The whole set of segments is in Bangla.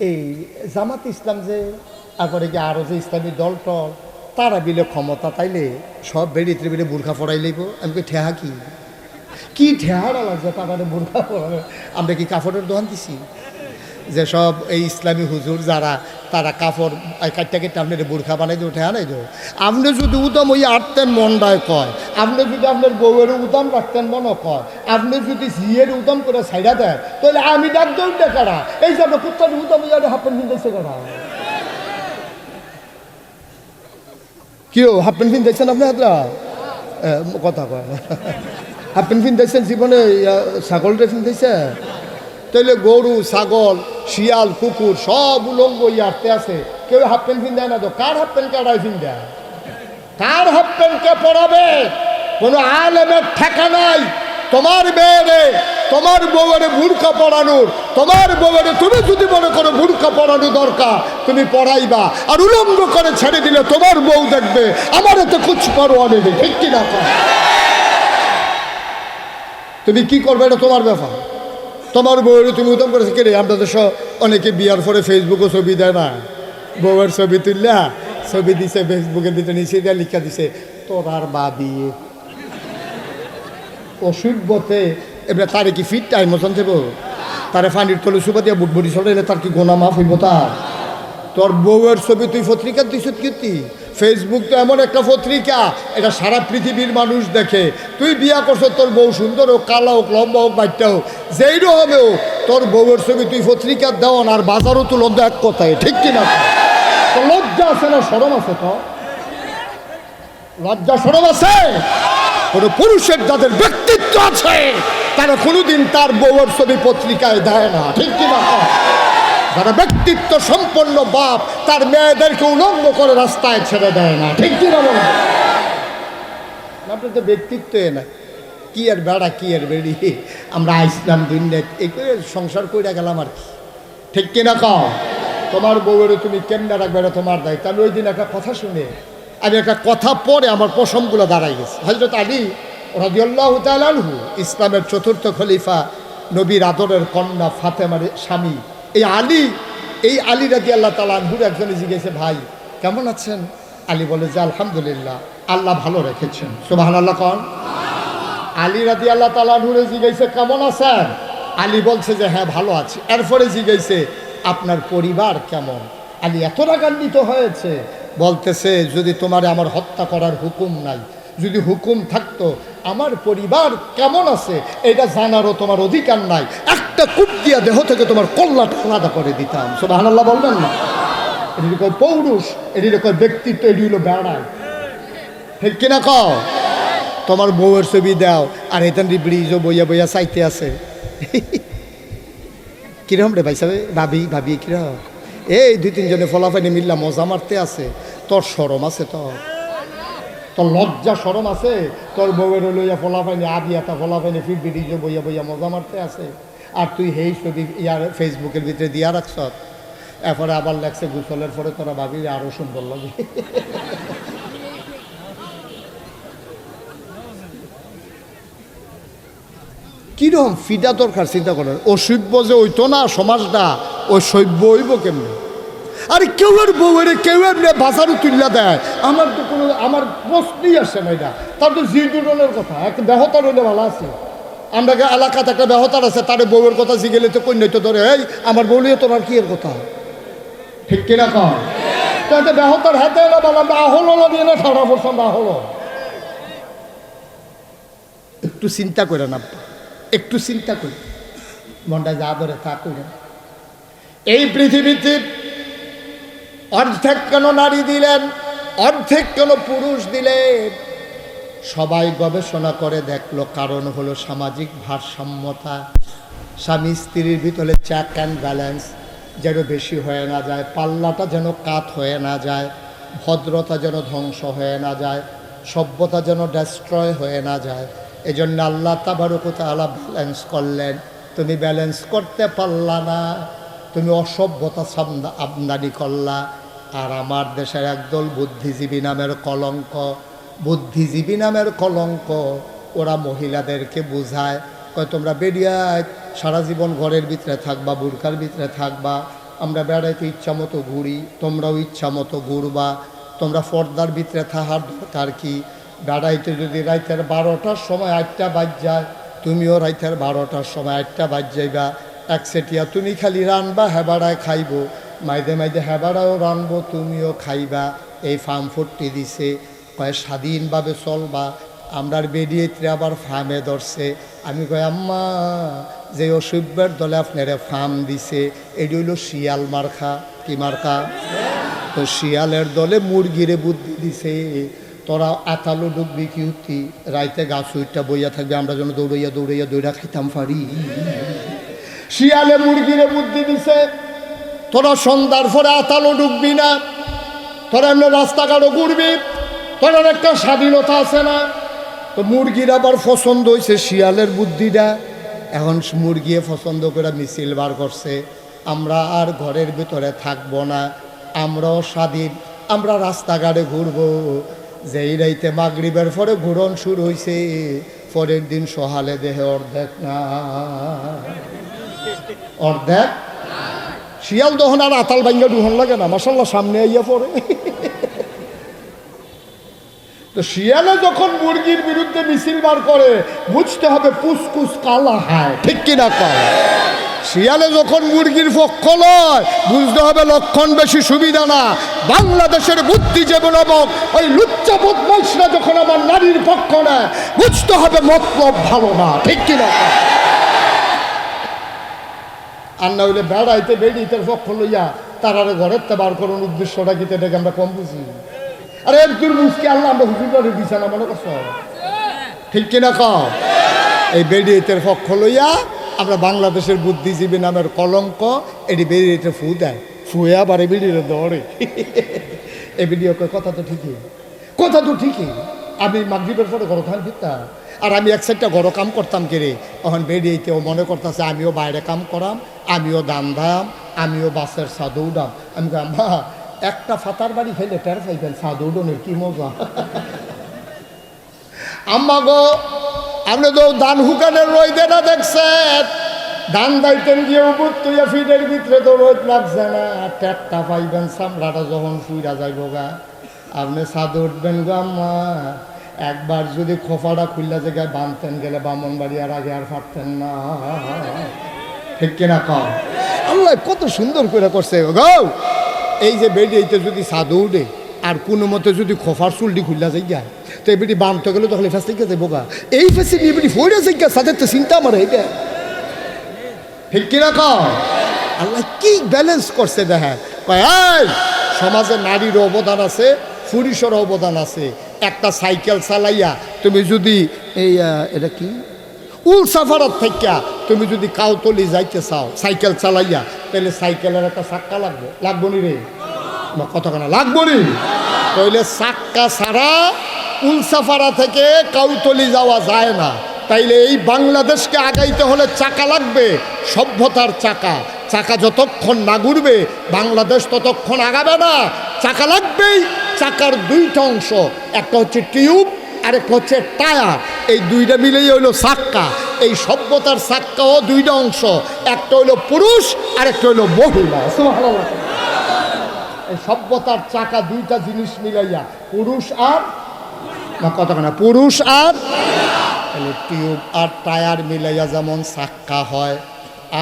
এই জামাত ইসলাম যে তারপরে কি আরও যে ইসলামী দল টল তারা বিলে ক্ষমতা তাইলে সব বেড়িতে বিলে বুর্খা পড়াই লইব। আমি ঠেহা কি? কি ঠেহারা লাগছে তারা বুর্খা পড়াবে আমরা কি কাপড়ের দোকান দিছি? যে সব এই ইসলামী হুজুর যারা, তারা কাপড় কাটটা কেটে আপনি বুর্খা বানাই দেবো ঠেহা আনাই দেবো আপনি যদি উদম ওই আটতেন মনটায় কয়, আপনি যদি আপনার বউয়ের উদম রাখতেন মনও কয়, আপনি যদি ঝিয়ের উদম করে সাইডা দেন তাহলে আমি ডাক দৌড় কারা? এই যে আপনার কুত্তার উদম হাফেন কিনতেছে কারা? কেউ হাফ প্যান্ট পিনতেছেন আপনি হাতরা কথা কয় না। হাফ প্যান্ট পিনতেছেন, জীবনে ছাগলটা পিনতেছে? তাইলে গরু, ছাগল, শিয়াল, কুকুর সব উলঙ্গ ইয়ারতে আছে কেউ হাফ প্যান্ট দেয় না তো? কার হাফ প্যান্ট পিন দেয় কার হাফ প্যান্ট কে পরাবে? কোনো আলেমের ঠেকা নাই। তোমার মেয়েরে, তোমার বউয়ের বুর্খা পড়ানোর তোমার বউয়ের তুমি যদি মনে করো বুর্খা পরানো দরকার, তুমি পড়াইবা আর উলঙ্গ করে ছেড়ে দিলে তোমার বউ দেখবে, আমার এতে কুচ করো অনেক, ঠিক কিনা? তুমি কি করবে এটা তোমার ব্যাপার? তোমার বউয়ের তুমি উত্তম করেছে। কে রে? আমরা তো অনেকে বিয়ার পরে ফেসবুকে ছবি দেয় না। বউয়ের ছবি তুললা ছবি দিছে ফেসবুকে দিতে নিচে দিয়ে লিখা দিছে, তোর আর বা বিয়ে অসুখবতে এবার তারে কি ফিট টাইম মতন দেব? তারে ফানির তলে সুপা দিয়ে বুট বুড়ি সরাইলে তার কি গোনা মাফ হইব তার? তোর বউয়ের ছবি তুই পত্রিকা দিস কীর্তি ফেসবুক তো এমন একটা পত্রিকা, এটা সারা পৃথিবীর মানুষ দেখে। তুই বিয়া করছ, তোর বউ সুন্দর হোক, কালা হোক, লম্বা হোক বাচ্চা হোক, যেই রকমে তোর বউয়ের ছবি তুই পত্রিকা দেওয়ান আর বাজারও তো তো এক কথায়, ঠিক কিনা? তো লজ্জা আছে না, সরম আছে তো? লজ্জা, সরম আছে? কোনো পুরুষের যাদের ব্যক্তিত্ব আছে, তারা কোনোদিন তার বউয়ের ছবি পত্রিকায় দেয় না, ঠিক কিনা? যারা ব্যক্তিত্ব সম্পন্ন বাপ, তার মেয়েদেরকে উলঙ্গ করে রাস্তায় ছেড়ে দেয় না। ঠিক কিনা বলেন আপনার তো ব্যক্তিত্ব এ না। কি আর বেড়া, কি আর বেড়ি? আমরা আইসলাম দুনিয়া এই করে সংসার করে গেলাম আর কি। ঠিক কিনা কও? তোমার বউয়ের তুমি কেমনে রাখবে, এটা তোমার দায়িত্ব। আমি ওই দিন একটা কথা শুনে, আমি একটা কথা পরে আমার পশমগুলো দাঁড়াই গেছে। হজরত আলী রাজিউল্লাহ তালহু ইসলামের চতুর্থ খলিফা, নবীর আদরের কন্যা ফাতেমার স্বামী এই আলী এই আলী রাজি আল্লাহ তালানহুর একজনে জিজ্ঞেসে, ভাই, কেমন আছেন? আলী বলে যে আলহামদুলিল্লাহ, আল্লাহ ভালো রেখেছেন। সুবাহান আল্লাহ কন। আলী রাজি আল্লাহ তালানহুরে জিজ্ঞেসে, কেমন আছেন? আলী বলছে যে হ্যাঁ ভালো আছি। এরপরে জিজ্ঞেসে, আপনার পরিবার কেমন? আলী, এত রাগান্বিত হয়েছে। বলতেছে, যদি তোমার আমার হত্যা করার হুকুম নাই, যদি হুকুম থাকতো, আমার পরিবার কেমন আছে? এটা জানারও তোমার অধিকার নাই। একটা কূপ দিয়া দেহ থেকে তোমার কল্যাটা আলাদা করে দিতাম। সোবাহান আল্লাহ বলবেন না? এটি কয় পৌরুষ, এটি কয় ব্যক্তিত্ব, এটি হলো বেড়ায় ঠিক কিনা কও? তোমার বউয়ের ছবি দাও, আর এতেন ব্রিজও বইয়া বইয়া চাইতে আছে। কিরম রে ভাই সাহেব? ভাবি ভাবি কিরম এই দুই তিনজনে ফলাফাইনে মিল্লা মজা মারতে আছে। তোর সরম আছে তোর তোর লজ্জা সরম আছে। তোর বউয়ের লইয়া ফলাফাইনে আবি এটা ফলাফাইনে ফির ব্রিজও বইয়া বইয়া মজা মারতে আছে। আর তুই হেই ছবি ইয়ার ফেসবুকের ভিতরে দিয়া রাখছ। এরপরে আবার লাগছে গুসলের পরে তোরা ভাবি আরও সুন্দর লাগে। কীরকম ফিটা দরকার, চিন্তা করেন? ও সভ্য যে ওইতো না সমাজটা ও সভ্য হইব কেমনি? আরে কেউ এর বউয়ের কেউ এমনি বাজারও তুল্লা দেয়। আমার তো কোনো, আমার প্রশ্নই আসে না এটা। তার তো জিদুরনের কথা, এক বেহতার হইলে ভালো আছে। আমরা গে- এলাকাতে একটা বেহতার আছে? তার বউয়ের কথা জিগেলে তো কন্যাই তো ধরে। এই, আমার বউলিয়ে তোর আর কি এর কথা? ঠিক কিনা কম তাতে বেহতার হাতে এলো, বললাম না হলো দিয়ে না, সারা বছর না হলো। একটু চিন্তা করে না একটু চিন্তা করি মনটা যা ধরে তা করে এই পৃথিবীতে অর্ধেক কেন নারী দিলেন, অর্ধেক কেন পুরুষ দিলেন। সবাই গবেষণা করে দেখল কারণ হলো সামাজিক ভারসাম্যতা। স্বামী স্ত্রীর ভিতরে চেক অ্যান্ড ব্যালেন্স যেন বেশি হয়ে না যায়, পাল্লাটা যেন কাত হয়ে না যায়, ভদ্রতা যেন ধ্বংস হয়ে না যায়, সভ্যতা যেন ডেস্ট্রয় হয়ে না যায়। এজন্য আল্লাহ তাবারকতা আলা ব্যালেন্স করলেন। তুমি ব্যালেন্স করতে পারলা না, তুমি অসভ্যতা আমদানি করলা। আর আমার দেশের একদল বুদ্ধিজীবী নামের কলঙ্ক বুদ্ধিজীবী নামের কলঙ্ক। ওরা মহিলাদেরকে বোঝায়, কয়, তোমরা বেরিয়ে সারা জীবন ঘরের ভিতরে থাকবা বুরকার ভিতরে থাকবা। আমরা বেড়াইতে ইচ্ছা মতো ঘুরি, তোমরাও ইচ্ছা মতো ঘুরবা। তোমরা পর্দার ভিতরে থাকার দরকার কি? বেড়াইতে যদি রাইতের বারোটার সময় আটটা বাজ যায়, তুমিও রাইতের বারোটার সময় আটটা বাজ যাইবা। এক সেটিয়া তুমি খালি রানবা, হেবাড়ায় খাইবো। মাইদে মাইদে হেবাড়াও রানবো, তুমিও খাইবা। এই ফার্ম ফুটটি দিছে। কয়, স্বাধীনভাবে চলবা, আমরার বেরিয়েতে আবার ফার্মে ধরছে। আমি কই, আম্মা, যে অসভ্যের দলে আপনারা ফার্ম দিছে এটি হইল শিয়াল মার্খা কি মার্কা? তো শিয়ালের দলে মুরগিরে বুদ্ধি দিছে, তোরা আতালো ডুববি কি উঠতি, রাইতে গাছ উইটটা বইয়া থাকবে, আমরা যেন দৌড়াইয়া দৌড়াইয়া দৌড়া খাইতাম পারি শিয়ালে মুরগিরে বুদ্ধি দিছে, তোরা সন্ধ্যার পরে আতালো ডুববি না, তোরা এমনি রাস্তাঘাটও ঘুরবি। তোর একটা স্বাধীনতা আছে না? তো মুরগির আবার পছন্দ হয়েছে শিয়ালের বুদ্ধিটা। এখন মুরগিয়ে পছন্দ করে মিছিল বার করছে। আমরা আর ঘরের ভিতরে থাকব না। আমরাও স্বাধীন। আমরা রাস্তাঘাটে ঘুরবো। যেই রাইতে মাগরিবের পরে ঘুরন শুরু হয়েছে পরের দিন সহালে দেহে অর্ধেক না। অর্ধেক? শিয়াল তখন আর আতাল ভাঙ্গা ডুহন লাগে না। মাসাল্লাহ সামনে আইয়া পড়ে। তো শিয়ালে যখন মুরগির বিরুদ্ধে মিছিল বার করে, বুঝতে হবে পুসকুস কালা হায়। ঠিক কিনা কয়? শিয়ালে যখন মুরগির পক্ষ নয় বুঝতে হবে লক্ষণ বেশি সুবিধা না। বাংলাদেশের বুদ্ধি যেমন এবং ওই লুচ্চা বদমাইশরা যখন আমার নারীর পক্ষ নেয়, বুঝতে হবে মতলব ভালো না। ঠিক কিনা আর না হইলে বেড়াইতে বেড়িতে পক্ষ লইয়া তারারে ঘরের তে বার করুন, উদ্দেশ্যটা কি আমরা কম বুঝি? আরে একদূর মুসকে আল্লাহ আমরা হুজুরে দিছে না, মনে করছ? ঠিক কিনা কও? এই বেড়িয়েতের পক্ষ লইয়া আমরা বাংলাদেশের বুদ্ধিজীবী নামের কলঙ্ক, এটি বেরিয়েতে ফু দেয়। ফুয়ে আবার এই বেরিয়ে দৌড়ে। এই ভিডিও কথা তো ঠিকই। কথা তো ঠিকই। আমি মাগরীবের পরে ঘর খান ফিরতাম আর আমি এক সাইডটা ঘর কাম করতাম কেরে তখন বেরিয়েতেও মনে করতেছে, আমিও বাইরে কাম করাম, আমিও দাম দাম, আমিও বাসের সা দৌড়াম আমি কাম বা একটা ফাতার বাড়ি ফেলে টের পাইবেন সা দৌড়নের কি মজা। আম্মা গো, আপনি তো ধান হুকানের রইদে না দেখছেন? ধান দাইতেন গিয়ে উপর তুইয়া ফিটের ভিতরে তো রোদ লাগছে না। ট্যাপটা পাইবেন সামড়াটা যখন ফুইরা যাইব গা। আপনি সাদে উঠবেন গো আম্মা। একবার যদি খোফাটা খুললা জায়গায় বাঁধতেন, গেলে বামন বাড়ি আর আগে আর পারতেন না। ঠিক কিনা কম আল্লাহ, কত সুন্দর করে করছে গো। এই যে বেরিয়েতে যদি সাদু উঠে আর কোনো মতে যদি খোফার চুলটি খুললা যাই যায় তো এবিটি বাঁধতে গেলে তখন ফেস থেকে এই ফেসে নিয়ে এবিটি ফইরা যাই সাথে তো চিন্তা আমার এইটা ঠিক কিনা কম আল্লাহ কি ব্যালেন্স করছে দেখা? কয় এই, সমাজে নারীর অবদান আছে পুরুষের অবদান আছে। একটা সাইকেল চালাইয়া তুমি যদি এই এটা কি? উল সাফারত থেকে তুমি যদি কাউতলি যাইতে চাও, সাইকেল চালাইয়া তাহলে সাইকেলের একটা চাক্কা লাগবে। লাগবো নি রে? বা কত কেনা লাগবো নি? তাহলে চাক্কা ছাড়া উলসাফারা থেকে কাউতলি যাওয়া যায় না। তাইলে এই বাংলাদেশকে আগাইতে হলে চাকা লাগবে, সভ্যতার চাকা। চাকা যতক্ষণ না ঘুরবে, বাংলাদেশ ততক্ষণ আগাবে না। চাকা লাগবেই, চাকার দুইটা অংশ। একটা হচ্ছে টিউব আরেকটা হচ্ছে টায়ার। এই দুইটা মিলেই হইল সাক্কা। এই সভ্যতার সাক্কাও দুইটা অংশ। একটা হইল পুরুষ, আরেকটা হইল মহিলা। এই সভ্যতার চাকা দুইটা জিনিস মিলাইয়া, পুরুষ আর কত না, পুরুষ আর টিউব আর টায়ার মিলাইয়া যেমন চাক্কা হয়,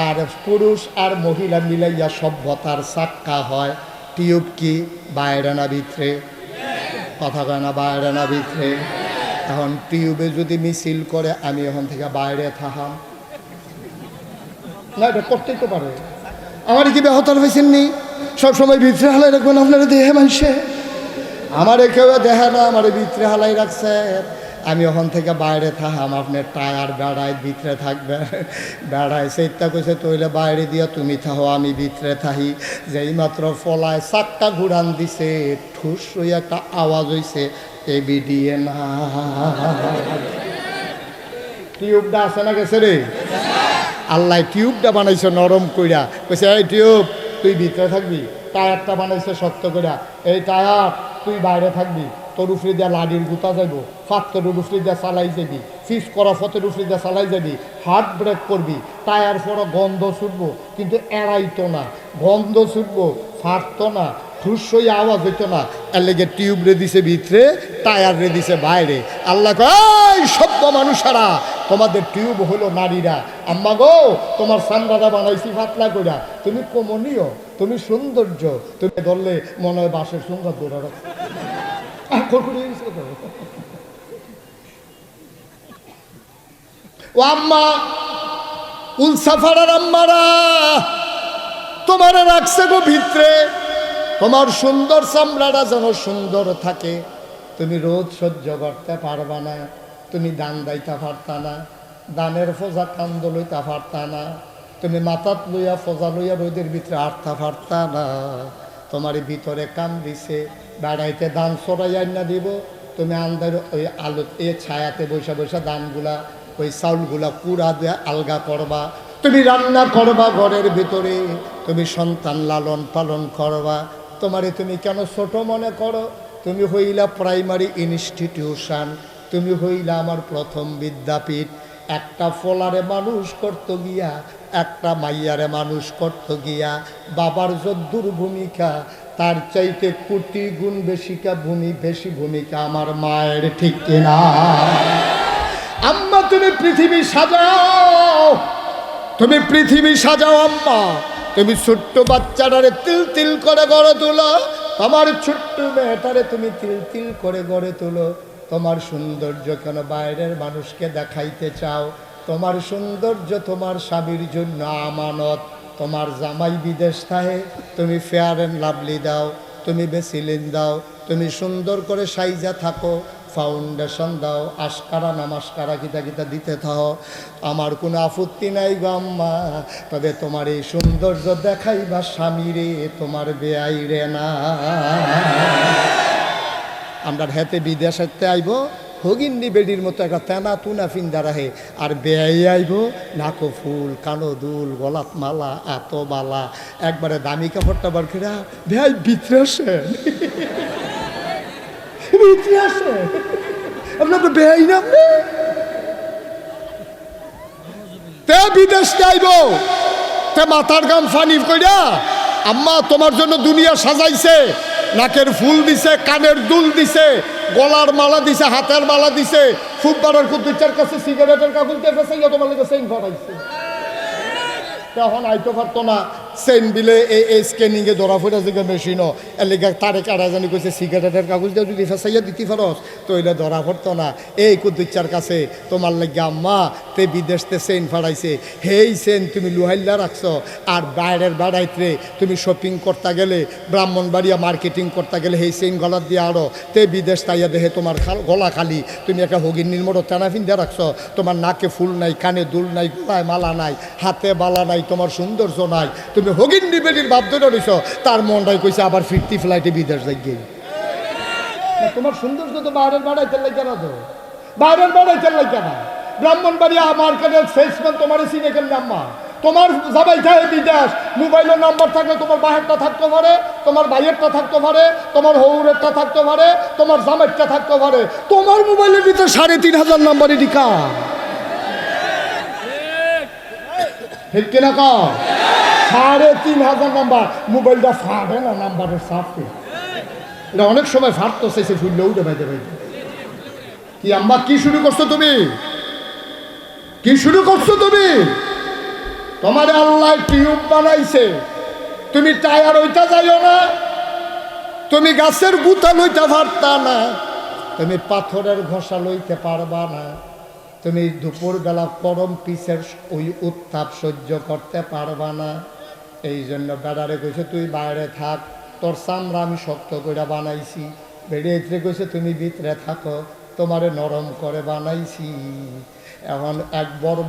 আর পুরুষ আর মহিলা মিলাইয়া সভ্যতার চাক্কা হয়। টিউব কি? বাইরে না ভিতরে। কথা কয় না বাইরে না ভিতরে। এখন টিউবে যদি মিছিল করে, আমি এখন থেকে বাইরে থাকাম না, এটা করতেই তো পারে। আমার কি ব্যাহতার হয়েছেন নি? সবসময় ভিতরে হালাই রাখবেন আপনারা দেহে মানুষে। আমারে কেউ দেহে না, আমারে ভিতরে হালাই রাখছে। আমি ওখান থেকে বাইরে থাকাম আপনার টায়ার বেড়ায়, ভিতরে থাকবে, বেড়ায়। সেইটা কইছে, তৈলে বাইরে দিয়া তুমি থাহো, আমি ভিতরে থাহি। যেই মাত্র ফলায় চাক্কা ঘুরান দিছে, ঠুস একটা আওয়াজ হইছে, এ বিডিয়ে না টিউবটা আছে না গেছে রে? আল্লাহ টিউবটা বানাইছে নরম কইরা। কইছে, এই টিউব, তুই ভিতরে থাকবি, টায়ারটা বানাইছে শক্ত কইরা। এই টায়ার, তুই বাইরে থাকবি। তোর উফরি দিয়া লাডির গুতা যাইব ফাত্তরের উফরি দিয়া চালাই যাবি ফিস করা ফতের উফরি দিয়া চালাই যাবি হার্ট ব্রেক করবি টায়ার পরে গন্ধ ছুটবো, কিন্তু এড়াইতো না, গন্ধ ছুটবো ফাটতো না ঠুসই আওয়াজ হইতো না, এর লেগে টিউব রে দিছে ভিতরে টায়ার রে দিছে বাইরে। আল্লাহ কয় সভ্য মানুষেরা, তোমাদের টিউব হলো নারীরা। আম্মা গো, তোমার সান্দাদা বানাইছি ফাতলা কইরা, তুমি কমনীয়, তুমি সৌন্দর্য, তুমি ধরলে মনে হয় বাসের সুন্দর দৌড়ানো ও আম্মা উলসাফারার তোমার ভিতরে। তোমার সুন্দর চামড়াটা যেন সুন্দর থাকে। তুমি রোদ সহ্য করতে পারবা না। তুমি দান দাইতে পারতা না। দানের ফোজা কান্দ লইতে পারতা না। তুমি মাথাত লইয়া ফোজা লইয়া রোদের ভিতরে আটতা পারতা না। তোমার ভিতরে কাম দিছে, বেড়াইতে দান সরাই আইনা দিব। তুমি আন্দার ওই আলো এ ছায়াতে বৈশা বৈশা দানগুলা, ওই চাউলগুলা পুরা দিয়ে আলগা করবা। তুমি রান্না করবা ঘরের ভিতরে, তুমি সন্তান লালন পালন করবা। তোমারে তুমি কেন ছোট মনে করো? তুমি হইলা প্রাইমারি ইনস্টিটিউশন, তুমি হইলা আমার প্রথম বিদ্যাপীঠ। একটা ফলারে মানুষ করত গিয়া, একটা মাইয়ারে মানুষ করত গিয়া। বাবার যদ্দুর ভূমিকা, তার চাইতে কোটি গুণ বেশিকা ভূমি, বেশি ভূমিকা আমার মায়ের, ঠিক কিনা আম্মা, তুমি পৃথিবী সাজাও। তুমি পৃথিবী সাজাও, আম্মা। তুমি ছোট্ট বাচ্চাটারে তিল তিল করে গড়ে তোলো। আমার ছোট্ট মেয়েটারে তুমি তিল তিল করে গড়ে তোলো। তোমার সৌন্দর্য কেন বাইরের মানুষকে দেখাইতে চাও? তোমার সৌন্দর্য তোমার স্বামীর জন্য আমানত। তোমার জামাই বিদেশ থাকে, তুমি ফেয়ার অ্যান্ড লাভলি দাও, তুমি বেসিলিন দাও, তুমি সুন্দর করে সাইজা থাকো ফাউন্ডেশন দাও, আশকারা, নামাস্কারা কিতা কিতা দিতে থাও। আমার কোনো আপত্তি নাই গাম্মা তবে তোমার এই সৌন্দর্য দেখাইবা স্বামী রে তোমার বেআই রে না। আমরা হেতে বিদেশেতে আইব হগিন্নি বেডির মতো একটা তেনা তুনা ফিন্দা রাহে আর বেয়াই আইব, নাকো ফুল, কানো দুল গলাত মালা, এত মালা। একবারে দামি কাপড়টা বার খেরা বেয়াই ভিতরে আসেন। আপনার তো বেয়াই না? তে বিদেশ যাইব তে মাথার গাম ফানি কইরা, আম্মা, তোমার জন্য দুনিয়া সাজাইছে। নাকের ফুল দিছে, কানের দুল দিছে, গলার মালা দিছে, হাতের মালা দিছে বাড়ার কুদ্দুচার কাছে সিগারেটের কাগজ দিয়ে ফেসাইয়া তোমার লাগে সেইন ঘটাইছে তখন আইতে পারতো না। সেন বিলে এই এই স্ক্যানিংয়ে ধরা ফুটা যে মেশিনও। এলাকা তারে কারা জানি কইছে, সিগারেটের কাগজ দিয়ে যদি ফেসাইয়া দিতে পারস তো এটা ধরা পড়তো না। এই কুদ্দুচ্চার কাছে তোমার লাগে আম্মা, তে বিদেশতে সেন ফাড়াইছে। হেই সেন, তুমি লুহাইল্লা রাখছো, আর বাইরের বেড়াইতে তুমি শপিং করতে গেলে, ব্রাহ্মণবাড়িয়া মার্কেটিং করতে গেলে হেই সেন গলার দিয়ে আরও। তে বিদেশ তাইয়া দেহে তোমার গলা খালি। তুমি একটা হগির নির্মড় টানা ফিন্দা রাখছো। তোমার নাকে ফুল নাই, কানে দুল নাই, গলায় মালা নাই, হাতে বালা নাই, তোমার সৌন্দর্য নাই। তুমি হগিন নিবেদির ধরে রইছ, তার মনটাই কইছে আবার ফিরতি ফ্লাইটে বিদেশ যাই তোমার সৌন্দর্য তো বাইরের বাড়াইতে লাগে না তো। বাইরের বাড়াইতে লাগে না ব্রাহ্মণবাড়িয়া মার্কেটের সেলসম্যান তোমার গেল আম্মা তোমার যাবাই থাকে বিদেশ, মোবাইলের নাম্বার থাকলে তোমার বাহেরটা থাকতে পারে, তোমার ভাইয়েরটা থাকতে পারে, তোমার হৌরেরটা থাকতে পারে, তোমার জামেরটা থাকতে পারে। তোমার মোবাইলের ভিতরে সাড়ে তিন হাজার নাম্বারই টিকা। ঠিক কিনা কও? সাড়ে তিন হাজার নাম্বার। মোবাইলটা ফাটে না নাম্বারের সাফে এটা অনেক সময় ফাটতো সেই ফুললে উঠে পাইতে পাইতে কি আম্মা, কি শুরু করছ তুমি? কি শুরু করছ তুমি? তোমার আল্লাহ টিউব বানাইছে। তুমি টায়ার ওইটা যাইও না। তুমি গাছের গুতা লইতে পারতা না। তুমি পাথরের ঘষা লইতে পারবা না। তুমি দুপুরবেলা গরম পিসের ওই উত্তাপ সহ্য করতে পারবা না। এই জন্য বেড়ারে কইছে, তুই বাইরে থাক, তোর চামড়া আমি শক্ত করে বানাইছি। বেড়িয়ে কইছে, তুমি ভিতরে থাকো, তোমারে নরম করে বানাইছি। এখন এক বড়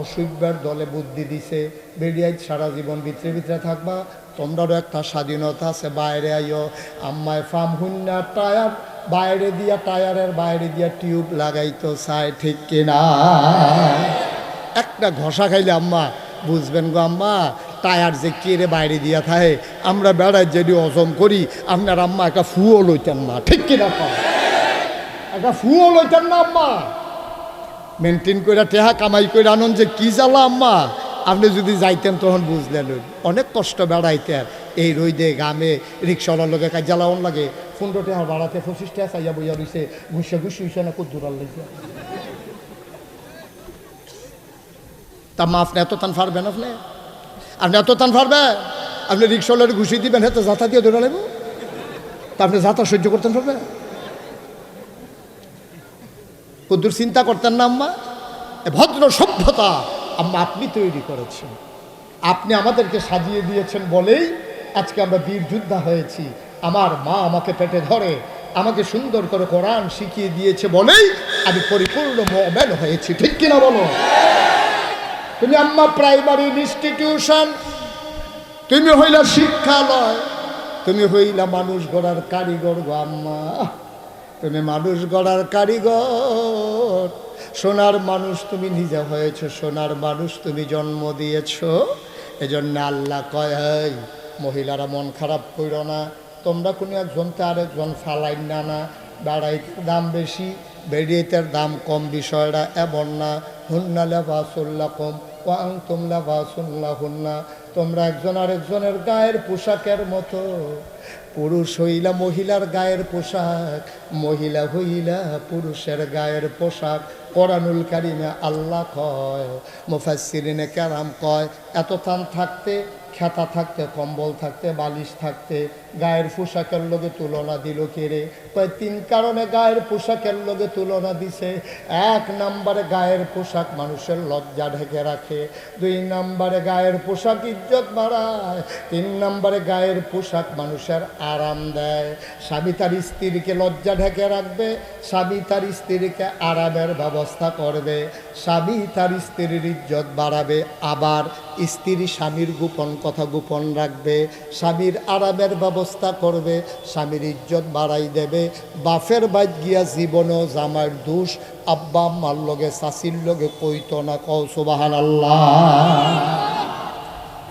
অসুখের দলে বুদ্ধি দিছে বেরিয়ে সারা জীবন ভিতরে ভিতরে থাকবা, তোমরারও একটা স্বাধীনতা আছে, বাইরে আইও। আম্মায় ফার্ম হুন্না টায়ার, বাইরে দিয়া টায়ারের বাইরে দিয়া টিউব লাগাইতো চায় ঠিক কিনা? একটা ঘষা খাইলে আম্মা, বুঝবেন গো আম্মা টায়ার যে কেড়ে বাইরে দিয়া থাকে? আমরা বেড়ায় যদি অজম করি, আপনার আম্মা একটা ফুও লইতেন না। ঠিক কিনা? একটা ফুও লইতেন না আম্মা। মেনটেন করে টেহা কামাই করে আনন্দ যে কি জ্বালা আম্মা। আপনি যদি যাইতেন তখন বুঝলেন অনেক কষ্ট বেড়াইতেন। এই রইদে গামে রিক্সাওয়ালার লোকে কাজ জ্বালাওন লাগে। পনেরো টেহা বাড়াতে পঁচিশ টেহা চাইয়া বইয়া রইছে। ঘুষে ঘুষি হইছে না দূরাল লাগছে তা মা আপনি এত টান ফারবেন আপনি? আপনি এত তান ফারবেন আপনি রিক্সাওয়ালার ঘুষি দিবেন হ্যাঁ তো যাতা দিয়ে ধরে নেব। তা আপনি যাতা সহ্য করতেন পারবেন কদ্দুর, চিন্তা করতেন না আম্মা। ভদ্র সভ্যতা আম্মা, আপনি তৈরি করেছেন। আপনি আমাদেরকে সাজিয়ে দিয়েছেন বলেই আজকে আমরা বীর যোদ্ধা হয়েছি। আমার মা আমাকে পেটে ধরে, আমাকে সুন্দর করে কোরআন শিখিয়ে দিয়েছে বলেই আমি পরিপূর্ণ মোমেন হয়েছি। ঠিক কিনা বলো? তুমি আম্মা প্রাইমারি ইনস্টিটিউশন তুমি হইলা শিক্ষালয় তুমি হইলা মানুষ গড়ার কারিগর গো আম্মা। তুমি মানুষ গড়ার কারিগর সোনার মানুষ তুমি নিজে হয়েছ সোনার মানুষ তুমি জন্ম দিয়েছ। এজন্য আল্লাহ কয় "এই, মহিলারা মন খারাপ করো না তোমরা কোনো একজনতে আরেকজন ফালাই না না। বেড়াইতে দাম বেশি বেরিয়েতের দাম কম বিষয়টা এমন না। হুন্না লেবাসুল্লাহ কম তোমরা একজন আরেকজনের গায়ের পোশাকের মতো। পুরুষ হইলা মহিলার গায়ের পোশাক, মহিলা হইলা পুরুষের গায়ের পোশাক। কোরআনুল কারিমে আল্লাহ কয়, মুফাসসিরিনে কেরাম কয় এত থান থাকতে, খেতা থাকতে, কম্বল থাকতে, বালিশ থাকতে গায়ের পোশাকের লগে তুলনা দিল কেড়ে কয়, তিন কারণে গায়ের পোশাকের লগে তুলনা দিছে। এক নম্বরে গায়ের পোশাক মানুষের লজ্জা ঢেকে রাখে। দুই নম্বরে গায়ের পোশাক ইজ্জত বাড়ায়। তিন নম্বরে গায়ের পোশাক মানুষের আরাম দেয়। স্বামী তার স্ত্রীকে লজ্জা ঢেকে রাখবে, স্বামী তার স্ত্রীকে আরামের ব্যবস্থা করবে। স্বামী তার স্ত্রীর ইজ্জত বাড়াবে, আবার স্ত্রী স্বামীর গোপন কথা গোপন রাখবে। স্বামীর আরামের ব্যবস্থা করবে, স্বামীর ইজ্জত বাড়াই দেবে। বাফের বাইত গিয়া জীবনও জামার দোষ, আব্বা আম্মার লগে চাষির লগে কইত না, কও সুবাহান আল্লাহ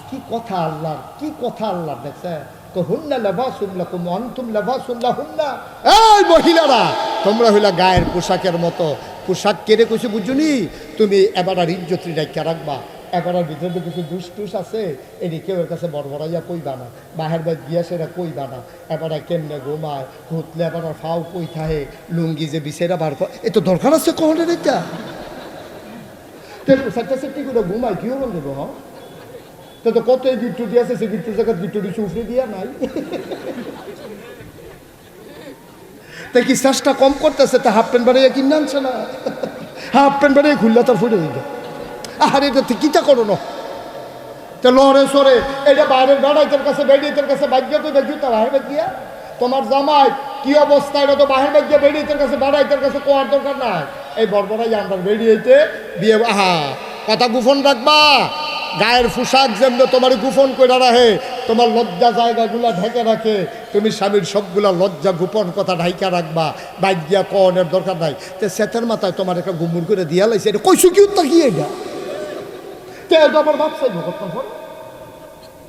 কি কথা আল্লাহ কি কথা আল্লাহ দেখছে? তোমরা হইলা গায়ের পোশাকের মতো। পোশাক কেড়ে কইছে বুঝুনি? তুমি এবার আর ইজ্জতি রাখবা। এবার ভিতরে কিছু দুষ টুস আছে এটি কেউ এর কাছে বড়বড়াইয়া কইবা না, বাহের বাদ গিয়া সেটা কইবা না। এবার কেমনে ঘুমায় হুতলে এবার ফাও কই থাহে, লুঙ্গি যে বিছেরা বার এ তো দরকার আছে কহনের এটা। তো তো তা তা হাফ প্যান্ট বাড়িয়ে কিনে খুললে তার ফুটে যায় আর এটা তো কিটা করো না? তো লড়ে সরে, এটা বাইরের বেড়াইতের কাছে বেড়িয়েতের কাছে ভাগ্য তো দেখি তা বাহির গিয়া তোমার জামাই, কি অবস্থা, এটা তো বাহির গিয়া বেড়িয়েতের কাছে বেড়াইতের কাছে কোয়ার দরকার নাই। এই বরবরাই আমরা বেরিয়েতে বিয়ে আহা, কথা গোপন রাখবা। গায়ের পোশাক যেমন তোমার গোপন করে রাখে, তোমার লজ্জা জায়গাগুলা ঢেকে রাখে। তুমি স্বামীর সবগুলা লজ্জা গোপন কথা ঢাইকা রাখবা। বাইক দিয়া কনের দরকার নাই। তে সেতের মাথায় তোমার একটা গুমুর করে দিয়া লাইছে। এটা কইসু কি উত্তা কি এটা? তে আমার বাপসাই ভগত